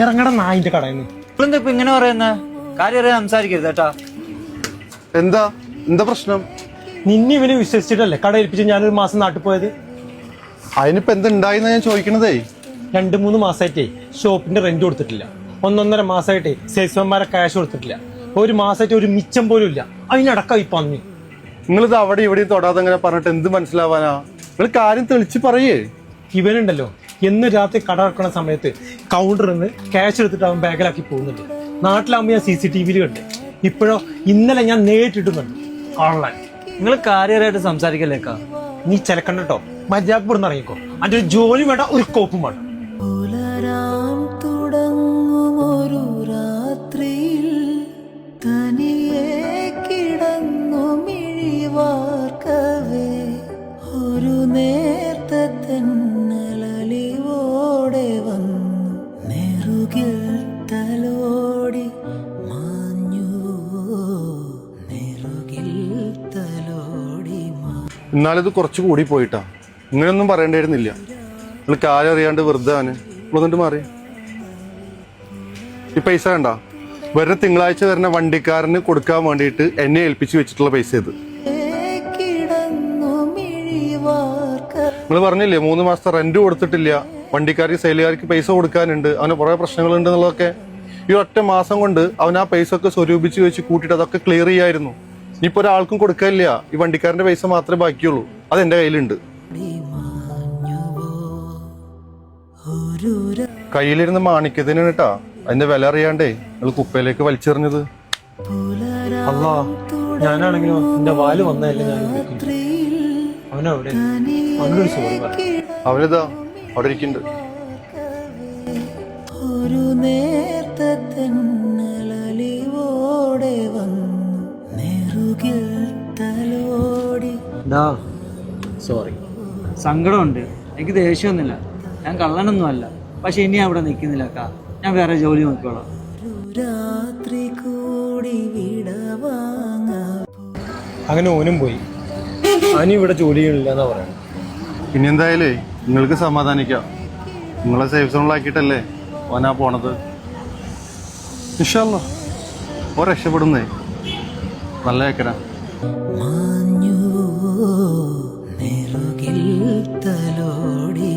ഇറങ്ങട നായിന്റെ കടയിൽ നിന്ന് ഇപ്പൊ ഇങ്ങനെ പറയുന്ന? കാര്യം അറിയാൻ സംസാരിക്കരുത് കേട്ടാ. എന്താ? എന്താ പ്രശ്നം? നിന്നെ ഇവനെ വിശ്വസിച്ചിട്ടല്ലേ കട ഏൽപ്പിച്ച് ഞാനൊരു മാസം നാട്ടിൽ പോയത്? അതിനിപ്പോ എന്തുണ്ടായിന്നാ ഞാൻ ചോദിക്കണതേ? രണ്ട് മൂന്ന് മാസമായിട്ടേ ഷോപ്പിന്റെ റെന്റ് കൊടുത്തിട്ടില്ല. ഒന്നൊന്നര മാസമായിട്ടേ സെയിൽസ്മാൻമാരെ ക്യാഷ് കൊടുത്തിട്ടില്ല. ഒരു മാസമായിട്ട് ഒരു മിച്ചം പോലും ഇല്ല. അതിനടക്കം ഈ പന്നി. നിങ്ങളിത് അവിടെ ഇവിടെയും തൊടാതെ അങ്ങനെ പറഞ്ഞിട്ട് എന്ത് മനസ്സിലാവാനാ? നിങ്ങൾ കാര്യം തെളിച്ച് പറയേ. ഇവനുണ്ടല്ലോ. എന്ന് രാത്രി കട ഇറക്കുന്ന സമയത്ത് കൗണ്ടറിൽ നിന്ന് ക്യാഷ് എടുത്തിട്ട് അവൻ ബാഗിലാക്കി പോകുന്നുണ്ട്. നാട്ടിലാകുമ്പോൾ ഞാൻ സി സി ടി വിയിൽ കണ്ട്. ഇപ്പോഴോ ഇന്നലെ ഞാൻ നേരിട്ടിട്ടുന്നുണ്ട് ഓൺലൈൻ നിങ്ങൾ കാര്യമായിട്ട് സംസാരിക്കല്ലേക്കാ നീ ചിലക്കണ്ടോ മര്യാദ പുറന്ന് ഇറങ്ങിക്കോ. അതിന്റെ ഒരു ജോലി വേണ്ട ഒരു കോപ്പും വേണ്ട. തുടങ്ങും രാത്രിയിൽ. തനിയെ കിടന്നു മിഴിവാർക്കവേ എന്നാലിത് കുറച്ച് കൂടി പോയിട്ടാ. ഇങ്ങനെയൊന്നും പറയേണ്ടിയിരുന്നില്ല. നിങ്ങൾ കാര്യം അറിയാണ്ട് ആണ് നിങ്ങളൊന്നിട്ട് മാറി. ഈ പൈസ കണ്ട? വരുന്ന തിങ്കളാഴ്ച വരുന്ന വണ്ടിക്കാരന് കൊടുക്കാൻ വേണ്ടിയിട്ട് എന്നെ ഏൽപ്പിച്ചു വെച്ചിട്ടുള്ള പൈസ ഇത്. നിങ്ങൾ പറഞ്ഞില്ലേ മൂന്ന് മാസത്തെ റെന്റ് കൊടുത്തിട്ടില്ല. വണ്ടിക്കാർക്ക് സെയിലുകാർക്ക് പൈസ കൊടുക്കാനുണ്ട്. അവന് കുറെ പ്രശ്നങ്ങളുണ്ട് എന്നുള്ളതൊക്കെ. ഈ ഒറ്റ മാസം കൊണ്ട് അവൻ ആ പൈസ ഒക്കെ സ്വരൂപിച്ച് വെച്ച് കൂട്ടിയിട്ട് അതൊക്കെ ക്ലിയർ ചെയ്യായിരുന്നു. ഇനിയിപ്പോ ഒരാൾക്കും കൊടുക്കാനില്ല ഈ വണ്ടിക്കാരന്റെ പൈസ മാത്രമേ ബാക്കിയുള്ളൂ. അത് എന്റെ കയ്യിലുണ്ട്. കയ്യിലിരുന്ന് മാണിക്കത്തിന് കേട്ടാ അതിന്റെ വില അറിയാണ്ടേ നിങ്ങൾ കുപ്പയിലേക്ക് വലിച്ചെറിഞ്ഞത്. അവരിതാ അല്ലാ ഞാനാണെങ്കിലോ എന്റെ വാൽ വന്നതല്ലേ ഞാൻ അവനവിടെ അവനൊരു സോറി അവനിതാ അവിടെ ഇരിക്കുന്നുണ്ട്. സോറി സങ്കടമുണ്ട്. എനിക്ക് ദേഷ്യമൊന്നുമില്ല. ഞാൻ കള്ളനൊന്നും അല്ല പക്ഷെ ഇനി അവിടെ നിൽക്കുന്നില്ല അക്ക. ഞാൻ വേറെ ജോലി നോക്കിക്കോളാം. രാത്രി കൂടി അങ്ങനെ ഓനും പോയി. അനി ഇവിടെ ജോലി ചെയ്യണില്ല എന്നാ പറയുന്നത് ഇനി എന്തായാലേ നിങ്ങൾക്ക് സമാധാനിക്കാം. നിങ്ങളെ സേഫ് സോണിലാക്കിയിട്ടല്ലേ ഓനാ പോണത്. ഇൻഷാല്ല ഓ രക്ഷപ്പെടുന്നേ. നല്ല ഏക്കരാ മാഞ്ഞു നെറുകിൽ തലോടി